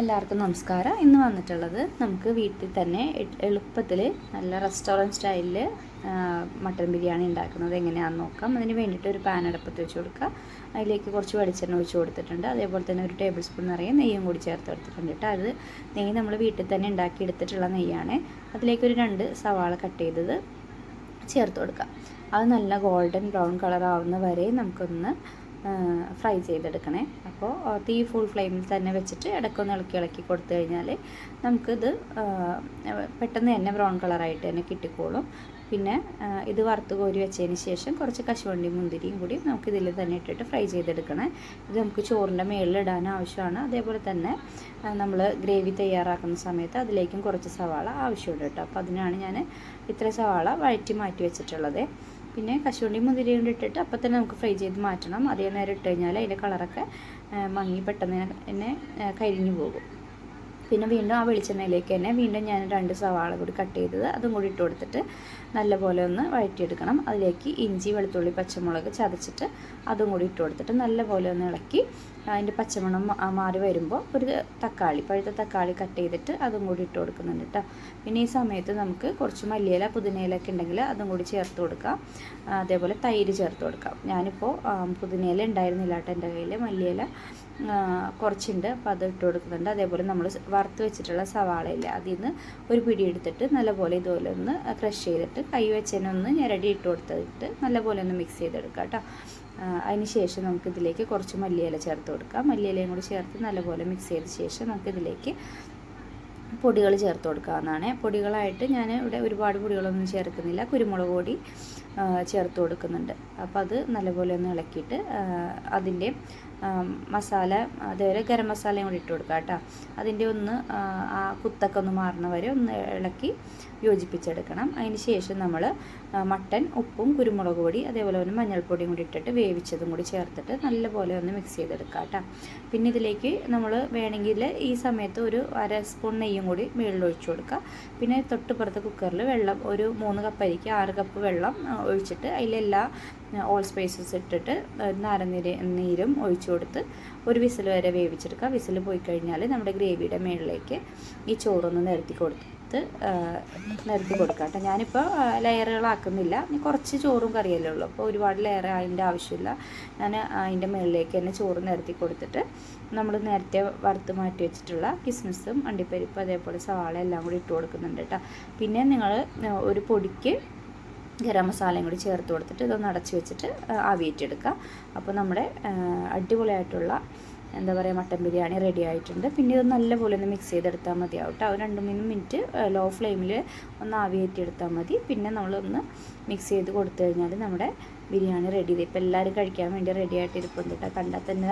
എല്ലാവർക്കും നമസ്കാരം. ഇന്ന് വന്നിട്ടുള്ളത് നമുക്ക് വീട്ടിൽ തന്നെ എളുപ്പത്തിൽ നല്ല റെസ്റ്റോറന്റ് സ്റ്റൈലിൽ മട്ടൻ ബിരിയാണി ഉണ്ടാക്കുന്നത് എങ്ങനെയാണെന്ന് നോക്കാം. അതിന് വേണ്ടിയിട്ട് ഒരു പാൻ അടുപ്പത്ത് വെച്ച് കൊടുക്കുക അതിലേക്ക് കുറച്ച് വെളിച്ചെണ്ണ ഒഴിച്ച് കൊടുത്തിട്ടുണ്ട്. അതേപോലെ തന്നെ ഒരു ടേബിൾ സ്പൂൺ നിറയെ നെയ്യും കൂടി ചേർത്ത് കൊടുത്തിട്ടുണ്ട് കേട്ടോ. അത് നെയ്യ് നമ്മൾ വീട്ടിൽ തന്നെ ഉണ്ടാക്കി എടുത്തിട്ടുള്ള നെയ്യാണ്. അതിലേക്കൊരു രണ്ട് സവാള കട്ട് ചെയ്തത് ചേർത്ത് കൊടുക്കുക അത് നല്ല ഗോൾഡൻ ബ്രൗൺ കളർ ആവുന്ന വരെ നമുക്കൊന്ന് ഫ്രൈ ചെയ്തെടുക്കണേ. അപ്പോൾ തീ ഫുൾ ഫ്ലെയിമിൽ തന്നെ വെച്ചിട്ട് ഇടയ്ക്കൊന്ന് ഇളക്കി ഇളക്കി കൊടുത്തു കഴിഞ്ഞാൽ നമുക്കിത് പെട്ടെന്ന് തന്നെ ബ്രൗൺ കളറായിട്ട് തന്നെ കിട്ടിക്കോളും. പിന്നെ ഇത് വറുത്ത് കോരി വെച്ചതിന് ശേഷം കുറച്ച് കശുവണ്ടി മുന്തിരിയും കൂടി നമുക്ക് ഇതിൽ തന്നെ ഇട്ടിട്ട് ഫ്രൈ ചെയ്തെടുക്കണേ. ഇത് നമുക്ക് ചോറിന്റെ മേളിലിടാൻ ആവശ്യമാണ്. അതേപോലെ തന്നെ നമ്മൾ ഗ്രേവി തയ്യാറാക്കുന്ന സമയത്ത് അതിലേക്കും കുറച്ച് സവാള ആവശ്യമുണ്ട് കേട്ടോ. അപ്പോൾ അതിനാണ് ഞാൻ ഇത്ര സവാള വഴറ്റി മാറ്റി വെച്ചിട്ടുള്ളത്. പിന്നെ കശുവണ്ടി മുന്തിരി കൊണ്ട് ഇട്ടിട്ട് അപ്പം തന്നെ നമുക്ക് ഫ്രൈ ചെയ്ത് മാറ്റണം. അതേ നേരം ഇട്ട് കഴിഞ്ഞാൽ അതിന്റെ കളറൊക്കെ മങ്ങി പെട്ടെന്ന് തന്നെ കരിഞ്ഞു പോകും. പിന്നെ വീണ്ടും ആ വെളിച്ചെണ്ണയിലേക്ക് തന്നെ വീണ്ടും ഞാൻ രണ്ട് സവാള കൂടി കട്ട് ചെയ്തത്. അതും കൂടി ഇട്ട് കൊടുത്തിട്ട് നല്ലപോലെ ഒന്ന് വഴറ്റിയെടുക്കണം. അതിലേക്ക് ഇഞ്ചി വെളുത്തുള്ളി പച്ചമുളക് ചതച്ചിട്ട് അതും കൂടി ഇട്ട് കൊടുത്തിട്ട് നല്ലപോലെ ഒന്ന് ഇളക്കി അതിന്റെ പച്ചമണം മാറി വരുമ്പോൾ ഒരു തക്കാളി പഴുത്ത തക്കാളി കട്ട് ചെയ്തിട്ട് അതും കൂടി ഇട്ട് കൊടുക്കുന്നുണ്ട് കേട്ടോ പിന്നെ ഈ സമയത്ത് നമുക്ക് കുറച്ച് മല്ലിയില പുതിനയിലൊക്കെ ഉണ്ടെങ്കിൽ അതും കൂടി ചേർത്ത് കൊടുക്കാം. അതേപോലെ തൈര് ചേർത്ത് കൊടുക്കാം. ഞാനിപ്പോൾ പുതിനയില ഉണ്ടായിരുന്നില്ല കേട്ടോ എന്റെ കയ്യിൽ. മല്ലിയില കുറച്ചുണ്ട്. അപ്പോൾ അത് ഇട്ട് കൊടുക്കുന്നുണ്ട്. അതേപോലെ നമ്മൾ വറുത്ത് വെച്ചിട്ടുള്ള സവാളയില്ല അതിൽ നിന്ന് ഒരു പിടി എടുത്തിട്ട് നല്ലപോലെ ഇതുപോലെ ഒന്ന് ക്രഷ് ചെയ്തിട്ട് കൈ വെച്ചതിനൊന്ന് ഞെരടി ഇട്ട് കൊടുത്തിട്ട് നല്ലപോലെ ഒന്ന് മിക്സ് ചെയ്തെടുക്കാം കേട്ടോ. അതിന് ശേഷം നമുക്കിതിലേക്ക് കുറച്ച് മല്ലിയില ചേർത്ത് കൊടുക്കാം. മല്ലിയിലയും കൂടി ചേർത്ത് നല്ലപോലെ മിക്സ് ചെയ്ത ശേഷം നമുക്ക് ഇതിലേക്ക് പൊടികൾ ചേർത്ത് കൊടുക്കാവുന്നതാണ്. പൊടികളായിട്ട് ഞാൻ ഇവിടെ ഒരുപാട് പൊടികളൊന്നും ചേർക്കുന്നില്ല. കുരുമുളക് പൊടി ചേർത്ത് കൊടുക്കുന്നുണ്ട്. അപ്പോൾ അത് നല്ലപോലെ ഒന്ന് ഇളക്കിയിട്ട് അതിന്റെ മസാല അതേപോലെ ഗരം മസാലയും കൂടി ഇട്ട് കൊടുക്കുക കേട്ടോ. അതിന്റെ ഒന്ന് ആ കുത്തൊക്കെ ഒന്ന് മാറണ വരെ ഒന്ന് ഇളക്കി യോജിപ്പിച്ചെടുക്കണം. അതിന് ശേഷം നമ്മൾ മട്ടൻ ഉപ്പും കുരുമുളക് പൊടി അതേപോലെ തന്നെ മഞ്ഞൾപ്പൊടിയും കൂടി ഇട്ടിട്ട് വേവിച്ചതും കൂടി ചേർത്തിട്ട് നല്ലപോലെ ഒന്ന് മിക്സ് ചെയ്തെടുക്കുക കേട്ടോ. പിന്നെ ഇതിലേക്ക് നമ്മൾ വേണമെങ്കിൽ ഈ സമയത്ത് ഒരു അര സ്പൂൺ നെയ്യും കൂടി മുകളിൽ ഒഴിച്ചു കൊടുക്കുക പിന്നെ തൊട്ടുപുറത്ത് കുക്കറിൽ വെള്ളം ഒരു മൂന്ന് കപ്പ് അരിക്ക് ആറ് കപ്പ് വെള്ളം ഒഴിച്ചിട്ട് അതിലെല്ലാ ഓൾ സ്പൈസസ് ഇട്ടിട്ട് നാരനീര് നീരും ഒഴിച്ചു കൊടുത്ത് ഒരു വിസിൽ വരെ വേവിച്ചെടുക്കുക. വിസിൽ പോയി കഴിഞ്ഞാൽ നമ്മുടെ ഗ്രേവിയുടെ മുകളിലേക്ക് ഈ ചോറൊന്ന് നിരത്തി കൊടുത്ത് നിരത്തി കൊടുക്കുക കേട്ടോ. ഞാനിപ്പോൾ ലെയറുകളാക്കുന്നില്ല. കുറച്ച് ചോറും കറിയല്ലേ ഉള്ളൂ. അപ്പോൾ ഒരുപാട് ലെയർ അതിന്റെ ആവശ്യമില്ല. ഞാൻ അതിന്റെ മുകളിലേക്ക് തന്നെ ചോറ് നിരത്തി കൊടുത്തിട്ട് നമ്മൾ നേരത്തെ വറുത്ത് മാറ്റി വെച്ചിട്ടുള്ള കിസ്മിസും അണ്ടിപ്പരിപ്പ് അതേപോലെ സവാള എല്ലാം കൂടി ഇട്ട് കൊടുക്കുന്നുണ്ട് കേട്ടോ. പിന്നെ നിങ്ങൾ ഒരു പൊടിക്ക് ഗരം മസാലയും കൂടി ചേർത്ത് കൊടുത്തിട്ട് ഇതൊന്ന് അടച്ച് വെച്ചിട്ട് ആവിയേറ്റെടുക്കുക അപ്പോൾ നമ്മുടെ അടിപൊളിയായിട്ടുള്ള എന്താ പറയുക മട്ടൻ ബിരിയാണി റെഡി ആയിട്ടുണ്ട്. പിന്നെ ഇത് നല്ലപോലെ ഒന്ന് മിക്സ് ചെയ്തെടുത്താൽ മതിയാവും കേട്ടോ ഒരു രണ്ട് മൂന്ന് മിനിറ്റ് ലോ ഫ്ലെയിമിൽ ഒന്ന് ആവിയേറ്റെടുത്താൽ മതി. പിന്നെ നമ്മളൊന്ന് മിക്സ് ചെയ്ത് കൊടുത്തു കഴിഞ്ഞാൽ നമ്മുടെ ബിരിയാണി റെഡി ചെയ്ത് ഇപ്പോൾ എല്ലാവരും കഴിക്കാൻ വേണ്ടി റെഡി ആയിട്ട് ഇരിപ്പുണ്ട് കേട്ടോ. കണ്ടാൽ തന്നെ